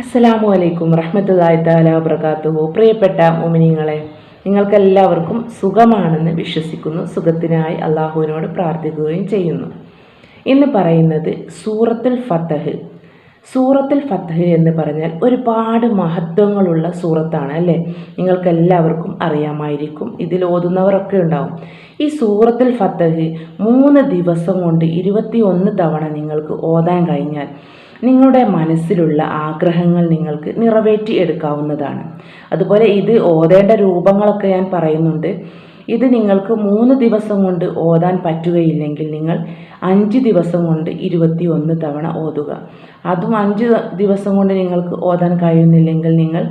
അസ്സലാമു അലൈക്കും റഹ്മത്തുള്ളാഹി താല വബറകാതുഹു. പ്രിയപ്പെട്ട മോമിനിങ്ങളെ നിങ്ങൾക്കെല്ലാവർക്കും സുഖമാണെന്ന് വിശ്വസിക്കുന്നു. സുഖത്തിനായി അള്ളാഹുവിനോട് പ്രാർത്ഥിക്കുകയും ചെയ്യുന്നു. ഇന്ന് പറയുന്നത് സൂറത്തുൽ ഫത്തഹ് സൂറത്തുൽ ഫത്തഹ് എന്ന് പറഞ്ഞാൽ ഒരുപാട് മഹത്വങ്ങളുള്ള സൂറത്താണ് അല്ലേ? നിങ്ങൾക്കെല്ലാവർക്കും അറിയാമായിരിക്കും. ഇതിൽ ഓതുന്നവരൊക്കെ ഉണ്ടാവും. ഈ സൂറത്തുൽ ഫത്തഹ് മൂന്ന് ദിവസം കൊണ്ട് ഇരുപത്തി ഒന്ന് തവണ നിങ്ങൾക്ക് ഓതാൻ കഴിഞ്ഞാൽ നിങ്ങളുടെ മനസ്സിലുള്ള ആഗ്രഹങ്ങൾ നിങ്ങൾക്ക് നിറവേറ്റി എടുക്കാവുന്നതാണ്. അതുപോലെ ഇത് ഓതേണ്ട രൂപങ്ങളൊക്കെ ഞാൻ പറയുന്നുണ്ട്. ഇത് നിങ്ങൾക്ക് മൂന്ന് ദിവസം കൊണ്ട് ഓതാൻ പറ്റുകയില്ലെങ്കിൽ നിങ്ങൾ അഞ്ച് ദിവസം കൊണ്ട് ഇരുപത്തി ഒന്ന് തവണ ഓതുക. അതും അഞ്ച് ദിവസം കൊണ്ട് നിങ്ങൾക്ക് ഓതാൻ കഴിയുന്നില്ലെങ്കിൽ നിങ്ങൾ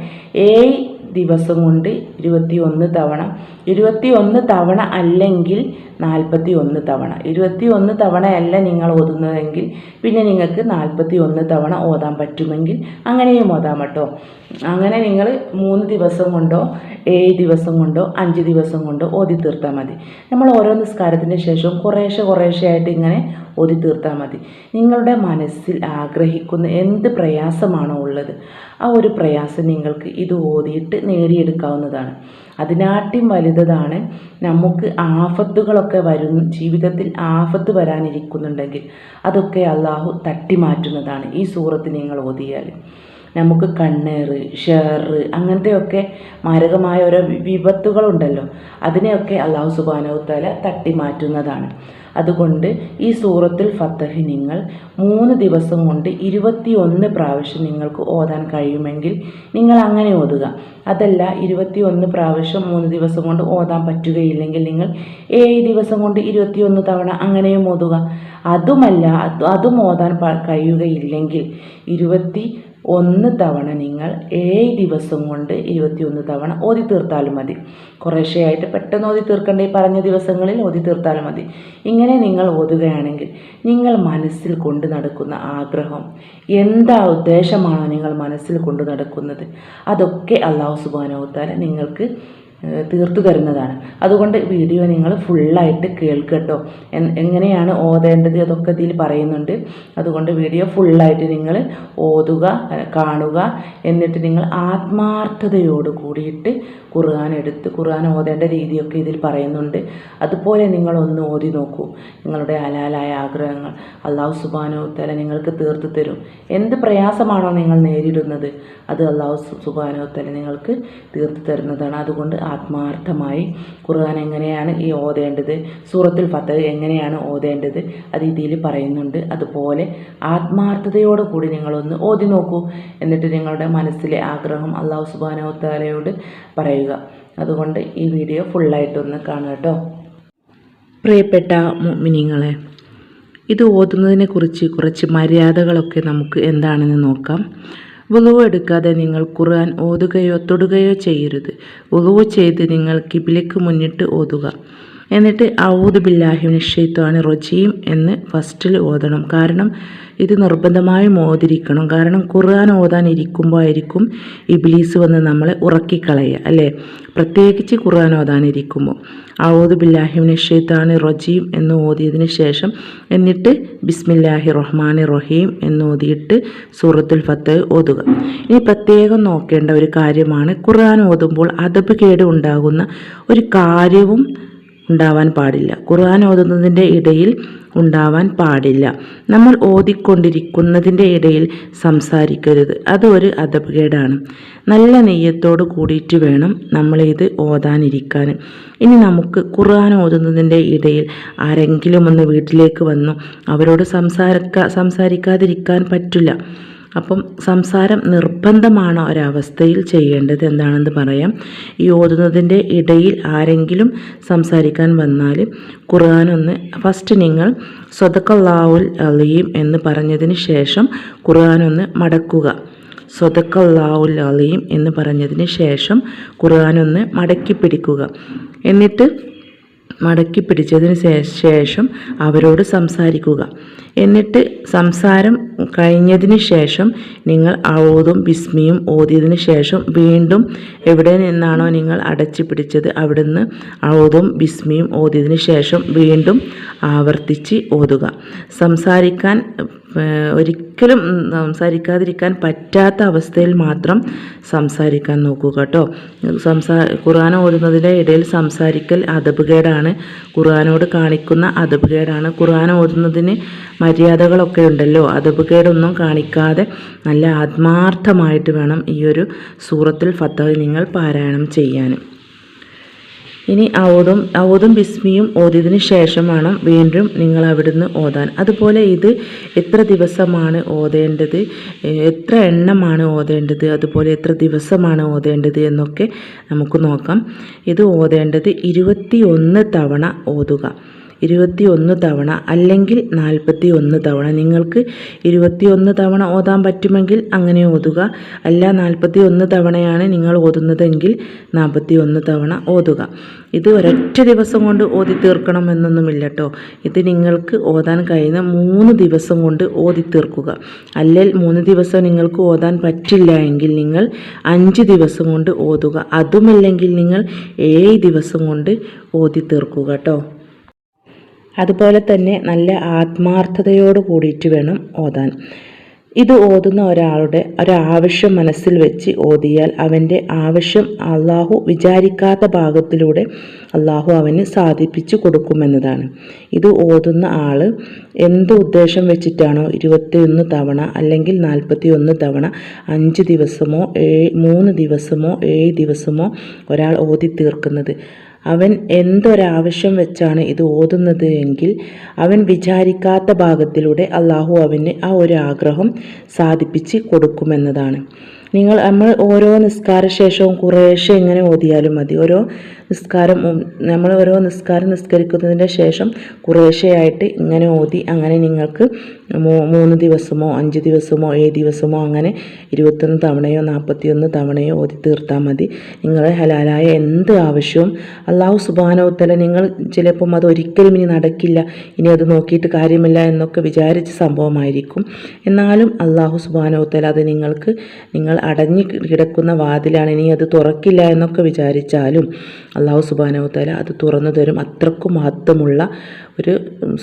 ഏഴ് ദിവസം കൊണ്ട് ഇരുപത്തി ഒന്ന് തവണ ഇരുപത്തി ഒന്ന് തവണ അല്ലെങ്കിൽ നാൽപ്പത്തി ഒന്ന് തവണ. ഇരുപത്തി ഒന്ന് തവണയല്ല നിങ്ങൾ ഓതുന്നതെങ്കിൽ പിന്നെ നിങ്ങൾക്ക് നാൽപ്പത്തി ഒന്ന് തവണ ഓതാൻ പറ്റുമെങ്കിൽ അങ്ങനെയും ഓതാം കേട്ടോ. അങ്ങനെ നിങ്ങൾ മൂന്ന് ദിവസം കൊണ്ടോ ഏഴ് ദിവസം കൊണ്ടോ അഞ്ച് ദിവസം കൊണ്ടോ ഓതി തീർത്താൽ മതി. നമ്മൾ ഓരോ നിസ്കാരത്തിന് ശേഷവും കുറേശ്ശെ കുറേശ്ശെ ആയിട്ട് ഇങ്ങനെ ഓതി തീർത്താൽ മതി. നിങ്ങളുടെ മനസ്സിൽ ആഗ്രഹിക്കുന്ന എന്ത് പ്രയാസമാണോ ഉള്ളത് ആ ഒരു പ്രയാസം നിങ്ങൾക്ക് ഇത് ഓതിയിട്ട് നേടിയെടുക്കാവുന്നതാണ്. അതിനാട്ടിയും വലുതാണ്. നമുക്ക് ആഫത്തുകളൊക്കെ വരുന്ന ജീവിതത്തിൽ ആഫത്ത് വരാനിരിക്കുന്നുണ്ടെങ്കിൽ അതൊക്കെ അള്ളാഹു തട്ടിമാറ്റുന്നതാണ് ഈ സൂറത്ത് നിങ്ങൾ ഓതിയാൽ. നമുക്ക് കണ്ണേറ് ഷെറ് അങ്ങനത്തെയൊക്കെ മാരകമായ ഓരോ വിപത്തുകളുണ്ടല്ലോ അതിനെയൊക്കെ അള്ളാഹു തട്ടി മാറ്റുന്നതാണ് അതുകൊണ്ട് ഈ സൂറത്തിൽ ഫത്തഹ് നിങ്ങൾ മൂന്ന് ദിവസം കൊണ്ട് ഇരുപത്തി ഒന്ന് പ്രാവശ്യം നിങ്ങൾക്ക് ഓതാൻ കഴിയുമെങ്കിൽ നിങ്ങൾ അങ്ങനെ ഓതുക. അതല്ല ഇരുപത്തി ഒന്ന് പ്രാവശ്യം മൂന്ന് ദിവസം കൊണ്ട് ഓതാൻ പറ്റുകയില്ലെങ്കിൽ നിങ്ങൾ ഏഴ് ദിവസം കൊണ്ട് ഇരുപത്തിയൊന്ന് തവണ അങ്ങനെയും ഓതുക. അതുമല്ല അതും ഓതാൻ കഴിയുകയില്ലെങ്കിൽ ഇരുപത്തി ഒന്ന് തവണ നിങ്ങൾ ഏഴ് ദിവസം കൊണ്ട് ഇരുപത്തിയൊന്ന് തവണ ഓതി തീർത്താലും മതി. കുറേശ്ശെയായിട്ട് പെട്ടെന്ന് ഓതി തീർക്കേണ്ട ഈ പറഞ്ഞ ദിവസങ്ങളിൽ? ഓതി തീർത്താലും മതി. ഇങ്ങനെ നിങ്ങൾ ഓതുകയാണെങ്കിൽ നിങ്ങൾ മനസ്സിൽ കൊണ്ട് നടക്കുന്ന ആഗ്രഹം എന്താ ഉദ്ദേശമാണോ നിങ്ങൾ മനസ്സിൽ കൊണ്ട് നടക്കുന്നത്? അതൊക്കെ അള്ളാഹു സുബാനോത്താല നിങ്ങൾക്ക് തീർത്തു തരുന്നതാണ്. അതുകൊണ്ട് വീഡിയോ നിങ്ങൾ ഫുള്ളായിട്ട് കേൾക്കട്ടോ. എങ്ങനെയാണ് ഓതേണ്ടത് അതൊക്കെ ഇതിൽ പറയുന്നുണ്ട്. അതുകൊണ്ട് വീഡിയോ ഫുള്ളായിട്ട് നിങ്ങൾ ഓതുക കാണുക. എന്നിട്ട് നിങ്ങൾ ആത്മാർത്ഥതയോട് കൂടിയിട്ട് ഖുർആൻ എടുത്ത് ഖുർആൻ ഓതേണ്ട രീതിയൊക്കെ ഇതിൽ പറയുന്നുണ്ട്. അതുപോലെ നിങ്ങളൊന്ന് ഓതി നോക്കൂ. നിങ്ങളുടെ ഹലാലായ ആഗ്രഹങ്ങൾ അള്ളാഹു സുബാനോത്തല നിങ്ങൾക്ക് തീർത്തു തരും. എന്ത് പ്രയാസമാണോ നിങ്ങൾ നേരിടുന്നത് അത് അള്ളാഹു സുബാനോത്തല നിങ്ങൾക്ക് തീർത്തു തരുന്നതാണ്. അതുകൊണ്ട് ആത്മാർത്ഥമായി ഖുർആൻ എങ്ങനെയാണ് ഈ ഓതേണ്ടത്? സൂറത്തുൽ ഫത്ത് എങ്ങനെയാണ് ഓതേണ്ടത്? അത് ഇതിൽ പറയുന്നുണ്ട്. അതുപോലെ ആത്മാർത്ഥതയോടുകൂടി നിങ്ങളൊന്ന് ഓതി നോക്കൂ. എന്നിട്ട് നിങ്ങളുടെ മനസ്സിലെ ആഗ്രഹം അള്ളാഹു സുബാനോത്താലയോട് പറയുക. അതുകൊണ്ട് ഈ വീഡിയോ ഫുള്ളായിട്ടൊന്ന് കാണുക കേട്ടോ. പ്രിയപ്പെട്ട മിനിങ്ങളെ ഇത് ഓതുന്നതിനെക്കുറിച്ച് കുറച്ച് മര്യാദകളൊക്കെ നമുക്ക് എന്താണെന്ന് നോക്കാം. വുളുവ് എടുക്കാതെ നിങ്ങൾ ഖുർആൻ ഓതുകയോ തൊടുകയോ ചെയ്യരുത്. വുളുവ് ചെയ്ത് നിങ്ങൾ കിബിലയ്ക്ക് മുന്നിട്ട് ഓതുക. എന്നിട്ട് ഔദ് ബില്ലാഹിമിന് ഷെയ്ത്താണ് റൊജീം എന്ന് ഫസ്റ്റിൽ ഓതണം. കാരണം ഇത് നിർബന്ധമായും ഓതിരിക്കണം. കാരണം ഖുർആൻ ഓതാൻ ഇരിക്കുമ്പോഴായിരിക്കും ഇബ്ലീസ് വന്ന് നമ്മളെ ഉറക്കിക്കളയുക അല്ലേ? പ്രത്യേകിച്ച് ഖുർആൻ ഓതാനിരിക്കുമ്പോൾ ഔദ് ബില്ലാഹിമിന് ഷെയ്ത്താണ് റൊജീം എന്ന് ഓതിയതിന് ശേഷം എന്നിട്ട് ബിസ്മില്ലാഹി റഹ്മാൻ റഹീം എന്ന് ഓതിയിട്ട് സൂറത്തുൽ ഫത്ത് ഓതുക. ഇനി പ്രത്യേകം നോക്കേണ്ട ഒരു കാര്യമാണ് ഖുർആൻ ഓതുമ്പോൾ അതബ് കേട് ഉണ്ടാകുന്ന ഒരു കാര്യവും ഉണ്ടാവാൻ പാടില്ല. ഖുർആൻ ഓതുന്നതിന്റെ ഇടയിൽ ഉണ്ടാവാൻ പാടില്ല. നമ്മൾ ഓതിക്കൊണ്ടിരിക്കുന്നതിന്റെ ഇടയിൽ സംസാരിക്കരുത്. അതൊരു അതപകേടാണ് നല്ല നെയ്യത്തോട് കൂടിയിട്ട് വേണം നമ്മളിത് ഓതാനിരിക്കാൻ. ഇനി നമുക്ക് ഖുർആൻ ഓതുന്നതിന്റെ ഇടയിൽ ആരെങ്കിലും ഒന്ന് വീട്ടിലേക്ക് വന്നു അവരോട് സംസാരിക്ക സംസാരിക്കാതിരിക്കാൻ പറ്റില്ല. അപ്പം സംസാരം നിർബന്ധമാണ് ഒരവസ്ഥയിൽ ചെയ്യേണ്ടത് എന്താണെന്ന് പറയാം. ഈ ഓതുന്നതിന്റെ ഇടയിൽ ആരെങ്കിലും സംസാരിക്കാൻ വന്നാൽ ഖുർആാനൊന്ന് ഫസ്റ്റ് നിങ്ങൾ സ്വതക്കല്ലാവുൽ അലീം എന്ന് പറഞ്ഞതിന് ശേഷം ഖുർആാനൊന്ന് മടക്കുക. സ്വതക്കല്ലാവുൽ അലീം എന്ന് പറഞ്ഞതിന് ശേഷം ഖുർആാനൊന്ന് മടക്കി പിടിക്കുക. എന്നിട്ട് മടക്കി പിടിച്ചതിന് ശേഷം അവരോട് സംസാരിക്കുക. എന്നിട്ട് സംസാരം കഴിഞ്ഞതിന് ശേഷം നിങ്ങൾ ഔതും ബിസ്മിയും ഓതിയതിന് ശേഷം വീണ്ടും എവിടെ നിന്നാണോ നിങ്ങൾ അടച്ചു പിടിച്ചത് അവിടുന്ന് ഔതും ബിസ്മിയും ഓതിയതിന് ശേഷം വീണ്ടും ആവർത്തിച്ച് ഓതുക. സംസാരിക്കാൻ ഒരിക്കലും സംസാരിക്കാതിരിക്കാൻ പറ്റാത്ത അവസ്ഥയിൽ മാത്രം സംസാരിക്കാൻ നോക്കുക കേട്ടോ. സംസാ ഖുർആൻ ഓതുന്നതിന്റെ ഇടയിൽ സംസാരിക്കൽ അതപുകേടാണ് ഖുർആനോട് കാണിക്കുന്ന അതപുകേടാണ് ഖുർആൻ ഓതുന്നതിന് മര്യാദകളൊക്കെ ഉണ്ടല്ലോ. അതപുകേടൊന്നും കാണിക്കാതെ നല്ല ആത്മാർത്ഥമായിട്ട് വേണം ഈ ഒരു സൂറത്തിൽ ഫത്തഹ് നിങ്ങൾ പാരായണം ചെയ്യാൻ. ഇനി ഔദും ഔദും ബിസ്മിയും ഓതിയതിന് ശേഷമാണ് വീണ്ടും നിങ്ങൾ അവിടുന്ന് ഓതാൻ. അതുപോലെ ഇത് എത്ര ദിവസമാണ് ഓതേണ്ടത്? എത്ര എണ്ണമാണ് ഓതേണ്ടത്? അതുപോലെ എത്ര ദിവസമാണ് ഓതേണ്ടത് എന്നൊക്കെ നമുക്ക് നോക്കാം. ഇത് ഓതേണ്ടത് ഇരുപത്തി തവണ ഓതുക. ഇരുപത്തി ഒന്ന് തവണ അല്ലെങ്കിൽ നാൽപ്പത്തി ഒന്ന് തവണ. നിങ്ങൾക്ക് ഇരുപത്തി ഒന്ന് തവണ ഓതാൻ പറ്റുമെങ്കിൽ അങ്ങനെ ഓതുക. അല്ല നാൽപ്പത്തി ഒന്ന് തവണയാണ് നിങ്ങൾ ഓതുന്നതെങ്കിൽ നാൽപ്പത്തി ഒന്ന് തവണ ഓതുക. ഇത് ഒരൊറ്റ ദിവസം കൊണ്ട് ഓതി തീർക്കണം എന്നൊന്നുമില്ല കേട്ടോ ഇത് നിങ്ങൾക്ക് ഓതാൻ കഴിയുന്ന മൂന്ന് ദിവസം കൊണ്ട് ഓതി തീർക്കുക അല്ലെങ്കിൽ മൂന്ന് ദിവസം നിങ്ങൾക്ക് ഓതാൻ പറ്റില്ല എങ്കിൽ നിങ്ങൾ അഞ്ച് ദിവസം കൊണ്ട് ഓതുക. അതുമല്ലെങ്കിൽ നിങ്ങൾ ഏഴ് ദിവസം കൊണ്ട് ഓതി തീർക്കുക കേട്ടോ അതുപോലെ തന്നെ നല്ല ആത്മാർത്ഥതയോട് കൂടിയിട്ട് വേണം ഓതാൻ. ഇത് ഓതുന്ന ഒരാളുടെ ഒരാവശ്യം മനസ്സിൽ വെച്ച് ഓതിയാൽ അവന്റെ ആവശ്യം അള്ളാഹു വിചാരിക്കാത്ത ഭാഗത്തിലൂടെ അള്ളാഹു അവന് സാധിപ്പിച്ചു കൊടുക്കുമെന്നതാണ്. ഇത് ഓതുന്ന ആൾ എന്ത് ഉദ്ദേശം വെച്ചിട്ടാണോ ഇരുപത്തിയൊന്ന് തവണ അല്ലെങ്കിൽ നാൽപ്പത്തി ഒന്ന് തവണ അഞ്ച് ദിവസമോ ഏഴ് മൂന്ന് ദിവസമോ ഏഴ് ദിവസമോ ഒരാൾ ഓതി തീർക്കുന്നത്. അവൻ എന്തൊരാവശ്യം വെച്ചാണ് ഇത് ഓതുന്നത് എങ്കിൽ അവൻ വിചാരിക്കാത്ത ഭാഗത്തിലൂടെ അള്ളാഹു അവന് ആ ഒരു ആഗ്രഹം സാധിപ്പിച്ച് കൊടുക്കുമെന്നതാണ്. നിങ്ങൾ നമ്മൾ ഓരോ നിസ്കാര ശേഷവും കുറേശ്ശെ ഇങ്ങനെ ഓതിയാലും മതി. ഓരോ നിസ്കാരം നമ്മൾ ഓരോ നിസ്കാരം നിസ്കരിക്കുന്നതിന്റെ ശേഷം കുറേശ്ശെയായിട്ട് ഇങ്ങനെ ഓതി അങ്ങനെ നിങ്ങൾക്ക് മൂന്ന് ദിവസമോ അഞ്ച് ദിവസമോ ഏഴ് ദിവസമോ അങ്ങനെ ഇരുപത്തൊന്ന് തവണയോ നാൽപ്പത്തിയൊന്ന് തവണയോ ഓതി തീർത്താൽ മതി. നിങ്ങളെ ഹലാലായ എന്ത് ആവശ്യവും അള്ളാഹു സുബാനോത്തല നിങ്ങൾ ചിലപ്പം അത് ഒരിക്കലും ഇനി നടക്കില്ല ഇനി അത് നോക്കിയിട്ട് കാര്യമില്ല എന്നൊക്കെ വിചാരിച്ച സംഭവമായിരിക്കും. എന്നാലും അള്ളാഹു സുബാനോത്തല അത് നിങ്ങൾക്ക് നിങ്ങൾ അടഞ്ഞു കിടക്കുന്ന വാതിലാണ് ഇനി അത് തുറക്കില്ല എന്നൊക്കെ വിചാരിച്ചാലും അള്ളാഹു സുബാനോത്തല അത് തുറന്നു തരും. അത്രക്കും മഹത്വമുള്ള ഒരു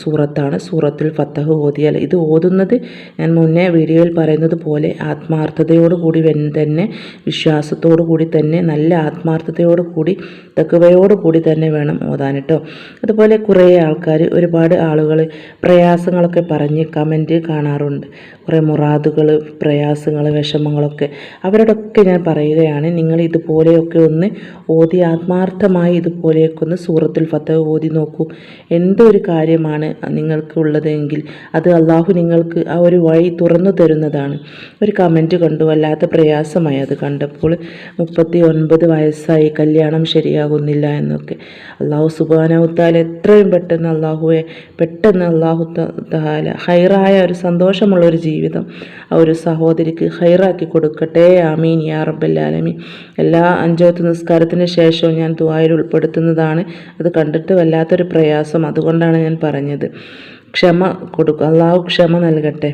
സൂറത്താണ്. സൂറത്തുൽ ഫത്തഹ് ഓതിയാൽ ഇത് ഓതുന്നത് ഞാൻ മുന്നേ വീഡിയോയിൽ പറയുന്നത് പോലെ ആത്മാർത്ഥതയോടുകൂടി തന്നെ വിശ്വാസത്തോടു കൂടി തന്നെ നല്ല ആത്മാർത്ഥതയോടു കൂടി തക്കവയോടു കൂടി തന്നെ വേണം ഓതാനിട്ടോ. അതുപോലെ കുറേ ആൾക്കാർ ഒരുപാട് ആളുകൾ പ്രയാസങ്ങളൊക്കെ പറഞ്ഞ് കമന്റ് കാണാറുണ്ട്. കുറേ മുറാദുകൾ പ്രയാസങ്ങൾ വിഷമങ്ങളൊക്കെ അവരോടൊക്കെ ഞാൻ പറയുകയാണ്. നിങ്ങൾ ഇതുപോലെയൊക്കെ ഒന്ന് ഓതി ആത്മാർത്ഥമായി ഇതുപോലെയൊക്കെ ഒന്ന് സൂറത്തുൽ ഫത്തഹ് ഓതി നോക്കൂ. എന്തൊരു കാര്യമാണ് നിങ്ങൾക്ക് ഉള്ളതെങ്കിൽ അത് അള്ളാഹു നിങ്ങൾക്ക് ആ ഒരു വഴി തുറന്നു തരുന്നതാണ്. ഒരു കമന്റ് കണ്ടു വല്ലാത്ത പ്രയാസമായി അത് കണ്ടപ്പോൾ മുപ്പത്തി ഒൻപത് വയസ്സായി കല്യാണം ശരിയാകുന്നില്ല എന്നൊക്കെ. അള്ളാഹു സുബാനവുത്താൽ എത്രയും പെട്ടെന്ന് അള്ളാഹുവെ പെട്ടെന്ന് അള്ളാഹു ഹൈറായ ഒരു സന്തോഷമുള്ള ഒരു ജീവിതം. ആ ഒരു സഹോദരിക്ക് ഹൈറാക്കി കൊടുക്കട്ടെ. ആമീൻ. യാ റബ്ബല്ലാലമീൻ എല്ലാ അഞ്ചോത്ത് നിസ്കാരത്തിന് ശേഷവും ഞാൻ ദുആയിൽ ഉൾപ്പെടുത്തുന്നതാണ്. അത് കണ്ടിട്ട് വല്ലാത്തൊരു പ്രയാസം. അതുകൊണ്ടാണ് ഞാൻ പറഞ്ഞത്. ക്ഷമ കൊടുക്കുക അള്ളാഹു ക്ഷമ നൽകട്ടെ.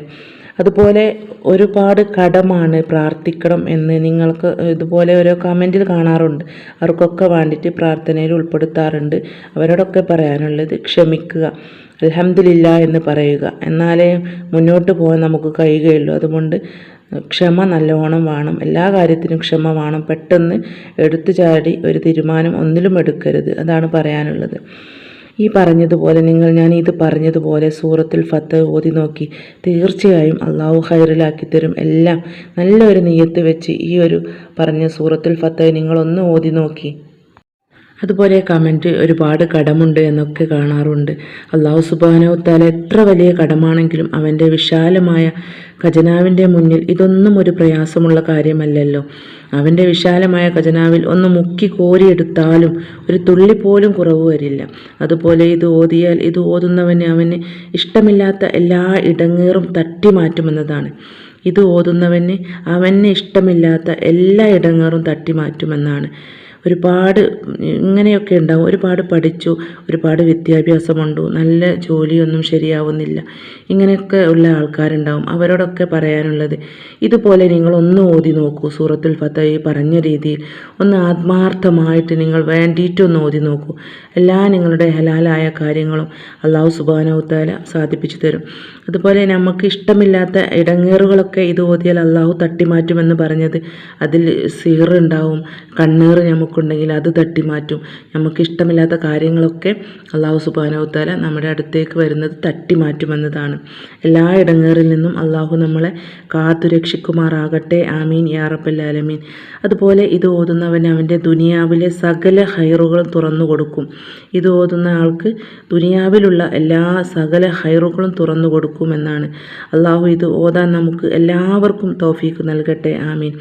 അതുപോലെ ഒരുപാട് കടമാണ് പ്രാർത്ഥിക്കണം എന്ന് നിങ്ങൾക്ക് ഇതുപോലെ ഓരോ കമന്റിൽ കാണാറുണ്ട്. അവർക്കൊക്കെ വേണ്ടിയിട്ട് പ്രാർത്ഥനയിൽ ഉൾപ്പെടുത്താറുണ്ട്. അവരോടൊക്കെ പറയാനുള്ളത് ക്ഷമിക്കുക. അൽഹംദുലില്ല എന്ന് പറയുക. എന്നാലേ മുന്നോട്ട് പോകാൻ നമുക്ക് കഴിയുകയുള്ളൂ. അതുകൊണ്ട് ക്ഷമ നല്ലോണം വേണം. എല്ലാ കാര്യത്തിനും ക്ഷമ വേണം. പെട്ടെന്ന് എടുത്തു ചാടി ഒരു തീരുമാനം ഒന്നിലും എടുക്കരുത്. അതാണ് പറയാനുള്ളത്. ഈ പറഞ്ഞതുപോലെ നിങ്ങൾ ഞാൻ ഇത് പറഞ്ഞതുപോലെ സൂറത്തിൽ ഫത്ത് ഓതി നോക്കി. തീർച്ചയായും അള്ളാഹു ഹൈറിലാക്കി തരും. എല്ലാം നല്ലൊരു നീയത്ത് വെച്ച് ഈ ഒരു പറഞ്ഞ സൂറത്തിൽ ഫത്ത് നിങ്ങളൊന്ന് ഓതി നോക്കി. അതുപോലെ കമന്റ് ഒരുപാട് കടമുണ്ട് എന്നൊക്കെ കാണാറുണ്ട്. അള്ളാഹു സുബാനോത്താല എത്ര വലിയ കടമാണെങ്കിലും അവന്റെ വിശാലമായ ഖജനാവിന്റെ മുന്നിൽ ഇതൊന്നും ഒരു പ്രയാസമുള്ള കാര്യമല്ലല്ലോ. അവന്റെ വിശാലമായ ഖജനാവിൽ ഒന്ന് മുക്കി കോരിയെടുത്താലും ഒരു തുള്ളി പോലും കുറവ് വരില്ല. അതുപോലെ ഇത് ഓതിയാൽ ഇത് ഓതുന്നവന് അവന് ഇഷ്ടമില്ലാത്ത എല്ലാ ഇടങ്ങേറും തട്ടി മാറ്റുമെന്നതാണ്. ഇത് ഓതുന്നവന് അവന് ഇഷ്ടമില്ലാത്ത എല്ലാ ഇടങ്ങേറും തട്ടി മാറ്റുമെന്നാണ്. ഒരുപാട് ഇങ്ങനെയൊക്കെ ഉണ്ടാവും. ഒരുപാട് പഠിച്ചു ഒരുപാട് വിദ്യാഭ്യാസമുണ്ട്. നല്ല ജോലിയൊന്നും ശരിയാവുന്നില്ല. ഇങ്ങനെയൊക്കെ ഉള്ള ആൾക്കാരുണ്ടാവും. അവരോടൊക്കെ പറയാനുള്ളത് ഇതുപോലെ നിങ്ങൾ ഒന്ന് ഓതി നോക്കൂ. സൂറത്തുൽ ഫത്തഹി പറഞ്ഞ രീതിയിൽ ഒന്ന് ആത്മാർത്ഥമായിട്ട് നിങ്ങൾ വേണ്ടിയിട്ടൊന്ന് ഓതി നോക്കൂ. എല്ലാ നിങ്ങളുടെ ഹലാലായ കാര്യങ്ങളും അള്ളാഹു സുബാനവുത്താല സാധിപ്പിച്ചു തരും. അതുപോലെ നമുക്ക് ഇഷ്ടമില്ലാത്ത ഇടങ്ങേറുകളൊക്കെ ഇത് ഓതിയാൽ അള്ളാഹു തട്ടിമാറ്റുമെന്ന് പറഞ്ഞത് അതിൽ സീറുണ്ടാവും കണ്ണേറ് നമുക്കുണ്ടെങ്കിൽ അത് തട്ടിമാറ്റും. നമുക്ക് ഇഷ്ടമില്ലാത്ത കാര്യങ്ങളൊക്കെ അള്ളാഹു സുബാനവത്താല നമ്മുടെ അടുത്തേക്ക് വരുന്നത് തട്ടിമാറ്റുമെന്നതാണ്. എല്ലാ ഇടങ്ങേറിൽ നിന്നും അള്ളാഹു നമ്മളെ കാത്തു രക്ഷിക്കുമാറാകട്ടെ. ആമീൻ. യാ റബ്ബൽ ആലമീൻ. അതുപോലെ ഇത് ഓതുന്നവൻ അവന്റെ ദുനിയാവിലെ സകല ഹൈറുകളും തുറന്നു കൊടുക്കും. ഇത് ഓതുന്ന ആൾക്ക് ദുനിയാവിലുള്ള എല്ലാ സകല ഹൈറുകളും തുറന്നു കൊടുക്കുമെന്നാണ്. അള്ളാഹു ഇത് ഓതാൻ നമുക്ക് എല്ലാവർക്കും തോഫീക്ക് നൽകട്ടെ. ആമീൻ.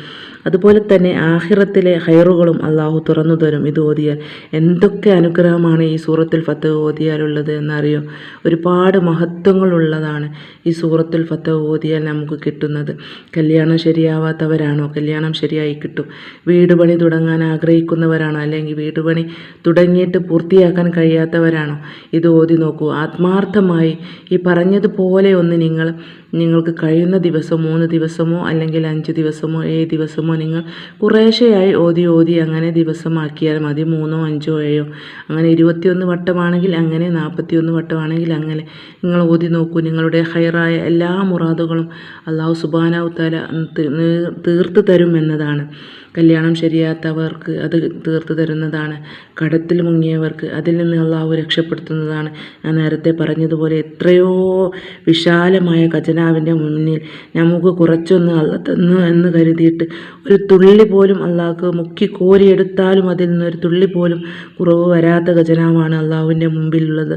അതുപോലെ തന്നെ ആഹിറത്തിലെ ഹൈറുകളും അള്ളാഹു തുറന്നു തരും. ഇത് ഓതിയാൽ എന്തൊക്കെ അനുഗ്രഹമാണ് ഈ സൂറത്തുൽ ഫത്ത് ഓതിയാലുള്ളത് എന്നറിയോ? ഒരുപാട് മഹത്വങ്ങളുള്ളതാണ് ഈ സൂറത്തുൽ ഫത്ത് ഓതിയാൽ നമുക്ക് കിട്ടുന്നത്. കല്യാണം ശരിയാവാത്തവരാണോ? കല്യാണം ശരിയായി കിട്ടും. വീട് പണി തുടങ്ങാൻ ആഗ്രഹിക്കുന്നവരാണോ? അല്ലെങ്കിൽ വീട് പണി തുടങ്ങിയിട്ട് പൂർത്തിയാക്കാൻ കഴിയാത്തവരാണോ? ഇത് ഓതി നോക്കൂ. ആത്മാർത്ഥമായി ഈ പറഞ്ഞതുപോലെ ഒന്ന് നിങ്ങൾ നിങ്ങൾക്ക് കഴിയുന്ന ദിവസം മൂന്ന് ദിവസമോ അല്ലെങ്കിൽ അഞ്ച് ദിവസമോ ഏഴ് ദിവസമോ നിങ്ങൾ കുറേശ്ശെയായി ഓതി ഓതി അങ്ങനെ ദിവസമാക്കിയാൽ മതി. മൂന്നോ അഞ്ചോ ഏഴോ. അങ്ങനെ ഇരുപത്തിയൊന്ന് വട്ടമാണെങ്കിൽ അങ്ങനെ നാൽപ്പത്തിയൊന്ന് വട്ടമാണെങ്കിൽ അങ്ങനെ. നിങ്ങൾ ഓതി നോക്കൂ. നിങ്ങളുടെ ഹൈറായ എല്ലാ മുറാദുകളും അള്ളാഹു സുബാനാവുത്താല തീർത്ത് തരും എന്നതാണ്. കല്യാണം ശരിയാത്തവർക്ക് അത് തീർത്ത് തരുന്നതാണ്. കടത്തിൽ മുങ്ങിയവർക്ക് അതിൽ നിന്ന് അള്ളാഹു രക്ഷപ്പെടുത്തുന്നതാണ്. ഞാൻ നേരത്തെ പറഞ്ഞതുപോലെ എത്രയോ വിശാലമായ ഖജനാവിന്റെ മുന്നിൽ നമുക്ക് കുറച്ചൊന്ന് അള്ള എന്ന് കരുതിയിട്ട് ഒരു തുള്ളി പോലും അള്ളാഹ്ക്ക് മുക്കി കോരിയെടുത്താലും അതിൽ നിന്ന് ഒരു തുള്ളി പോലും കുറവ് വരാത്ത ഖജനാവാണ് അള്ളാഹുവിന്റെ മുമ്പിലുള്ളത്.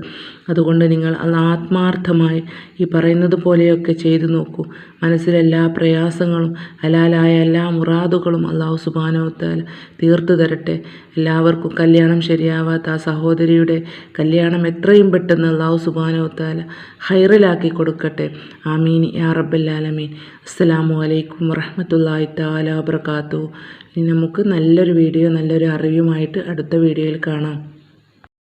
അതുകൊണ്ട് നിങ്ങൾ ആത്മാർത്ഥമായി ഈ പറയുന്നത് പോലെയൊക്കെ ചെയ്തു നോക്കൂ. മനസ്സിലെല്ലാ പ്രയാസങ്ങളും ഹലാലായ എല്ലാ മുറാദുകളും അള്ളാഹു സുബാനോത്താൽ തീർത്തു തരട്ടെ. എല്ലാവർക്കും കല്യാണം ശരിയാവാത്ത ആ സഹോദരിയുടെ കല്യാണം എത്രയും പെട്ടെന്ന് അള്ളാഹു സുബാനോത്താല ഹൈറിലാക്കി കൊടുക്കട്ടെ. ആമീൻ. യാ റബ്ബല്ലാലമീൻ അസ്സലാമു അലൈക്കും വറഹമത്തല്ലാഹി താല വബർക്കാത്തു ഇനി നമുക്ക് നല്ലൊരു വീഡിയോ നല്ലൊരു അറിവുമായിട്ട് അടുത്ത വീഡിയോയിൽ കാണാം.